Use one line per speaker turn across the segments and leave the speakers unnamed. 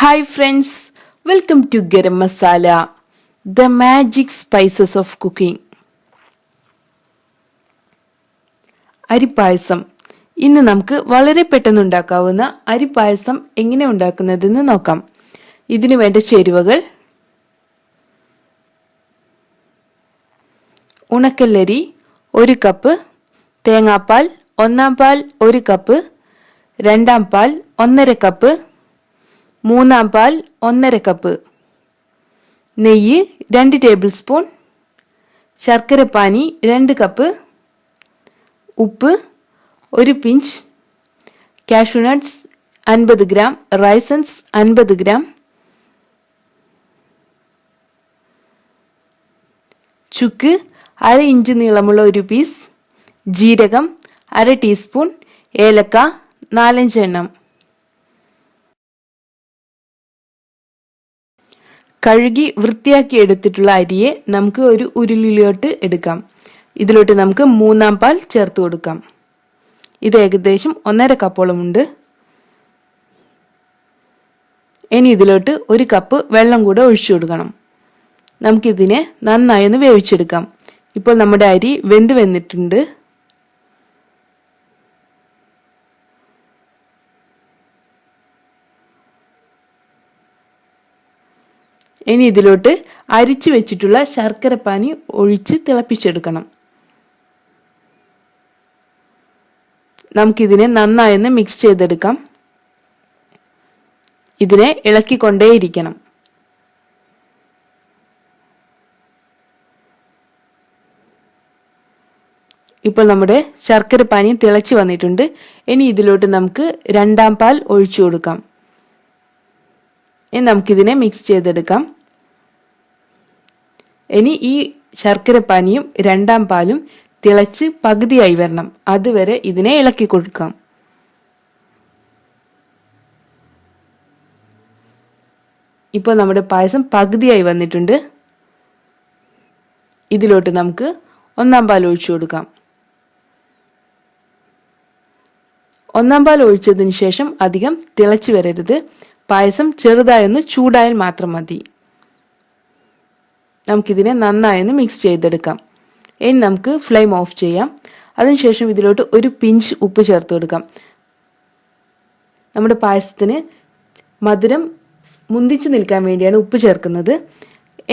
Hi friends welcome to Garam Masala the magic spices of cooking അരിപ്പായസം. ഇന്ന് നമുക്ക് വളരെ പെട്ടെന്ന് ഉണ്ടാക്കാവുന്ന അരിപ്പായസം എങ്ങനെ ഉണ്ടാക്കുന്നതെന്ന് നോക്കാം. ഇതിനു വേണ്ട ചേരുവകൾ. ഉണക്കല്ലരി ഒരു കപ്പ് തേങ്ങാപ്പാൽ ഒന്നാം പാൽ ഒരു കപ്പ് രണ്ടാം പാൽ ഒന്നര കപ്പ് മൂന്നാം പാൽ ഒന്നര കപ്പ്. നെയ്യ് രണ്ട് ടേബിൾ സ്പൂൺ. ശർക്കരപ്പാനി രണ്ട് കപ്പ്. ഉപ്പ് ഒരു പിഞ്ച്. കാഷ്യൂനട്ട്സ് അൻപത് ഗ്രാം. റൈസൻസ് അൻപത് ഗ്രാം. ചുക്ക് അര ഇഞ്ച് നീളമുള്ള ഒരു പീസ് ജീരകം അര ടീസ്പൂൺ. ഏലക്ക നാലഞ്ച് എണ്ണം കഴുകി വൃത്തിയാക്കി എടുത്തിട്ടുള്ള അരിയെ നമുക്ക് ഒരു ഉരുളിലോട്ട് എടുക്കാം. ഇതിലോട്ട് നമുക്ക് മൂന്നാം പാൽ ചേർത്ത് കൊടുക്കാം. ഇത് ഏകദേശം ഒന്നര കപ്പോളമുണ്ട്. ഇനി ഇതിലോട്ട് ഒരു കപ്പ് വെള്ളം കൂടെ ഒഴിച്ചു കൊടുക്കണം. നമുക്കിതിനെ നന്നായി ഒന്ന് വേവിച്ചെടുക്കാം. ഇപ്പോൾ നമ്മുടെ അരി വെന്ത് വന്നിട്ടുണ്ട്. ഇനി ഇതിലോട്ട് അരിച്ചു വെച്ചിട്ടുള്ള ശർക്കരപ്പാനി ഒഴിച്ച് തിളപ്പിച്ചെടുക്കണം. നമുക്കിതിനെ നന്നായൊന്ന് മിക്സ് ചെയ്തെടുക്കാം. ഇതിനെ ഇളക്കിക്കൊണ്ടേയിരിക്കണം. ഇപ്പോൾ നമ്മുടെ ശർക്കര പാനി തിളച്ച് വന്നിട്ടുണ്ട്. ഇനി ഇതിലോട്ട് നമുക്ക് രണ്ടാം പാൽ ഒഴിച്ചു കൊടുക്കാം. ഇനി നമുക്കിതിനെ മിക്സ് ചെയ്തെടുക്കാം. ഇനി ഈ ശർക്കര പാനിയും രണ്ടാം പാലും തിളച്ച് പകുതിയായി വരണം. അതുവരെ ഇതിനെ ഇളക്കി കൊടുക്കാം. ഇപ്പോൾ നമ്മുടെ പായസം പകുതിയായി വന്നിട്ടുണ്ട്. ഇതിലോട്ട് നമുക്ക് ഒന്നാം പാൽ ഒഴിച്ചു കൊടുക്കാം. ഒന്നാം പാൽ ഒഴിച്ചതിന് ശേഷം അധികം തിളച്ചു വരരുത്. പായസം ചെറുതായൊന്ന് ചൂടായാൽ മാത്രം മതി. നമുക്കിതിനെ നന്നായൊന്ന് മിക്സ് ചെയ്തെടുക്കാം. ഇനി നമുക്ക് ഫ്ലെയിം ഓഫ് ചെയ്യാം. അതിനുശേഷം ഇതിലോട്ട് ഒരു പിഞ്ച് ഉപ്പ് ചേർത്ത് കൊടുക്കാം. നമ്മുടെ പായസത്തിന് മധുരം മുന്തിച്ച് നിൽക്കാൻ വേണ്ടിയാണ് ഉപ്പ് ചേർക്കുന്നത്.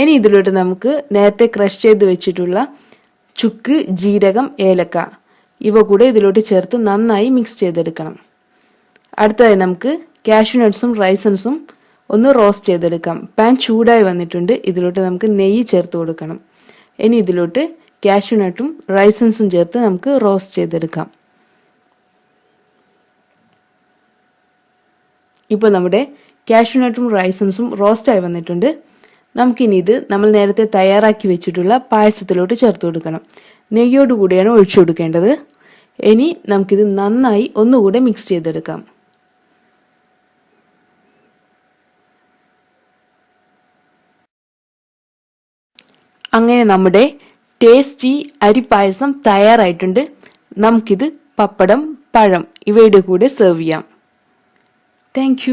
ഇനി ഇതിലോട്ട് നമുക്ക് നേരത്തെ ക്രഷ് ചെയ്ത് വെച്ചിട്ടുള്ള ചുക്ക് ജീരകം ഏലക്ക ഇവ കൂടെ ഇതിലോട്ട് ചേർത്ത് നന്നായി മിക്സ് ചെയ്തെടുക്കണം. അടുത്തതായി നമുക്ക് കാഷ്യൂ നട്ട്സും റൈസൻസും ഒന്ന് റോസ്റ്റ് ചെയ്തെടുക്കാം. പാൻ ചൂടായി വന്നിട്ടുണ്ട്. ഇതിലോട്ട് നമുക്ക് നെയ്യ് ചേർത്ത് കൊടുക്കണം. ഇനി ഇതിലോട്ട് കാഷ്യൂനട്ടും റൈസൻസും ചേർത്ത് നമുക്ക് റോസ്റ്റ് ചെയ്തെടുക്കാം. ഇപ്പോൾ നമ്മുടെ കാഷ്യൂനട്ടും റൈസൻസും റോസ്റ്റായി വന്നിട്ടുണ്ട്. നമുക്കിനി ഇത് നമ്മൾ നേരത്തെ തയ്യാറാക്കി വെച്ചിട്ടുള്ള പായസത്തിലോട്ട് ചേർത്ത് കൊടുക്കണം. നെയ്യോട് കൂടിയാണ് ഒഴിച്ചു കൊടുക്കേണ്ടത്. ഇനി നമുക്കിത് നന്നായി ഒന്നുകൂടെ മിക്സ് ചെയ്തെടുക്കാം. അങ്ങനെ നമ്മുടെ ടേസ്റ്റി അരിപ്പായസം തയ്യാറായിട്ടുണ്ട്. നമുക്കിത് പപ്പടം പഴം ഇവയുടെ കൂടെ സെർവ് ചെയ്യാം. താങ്ക്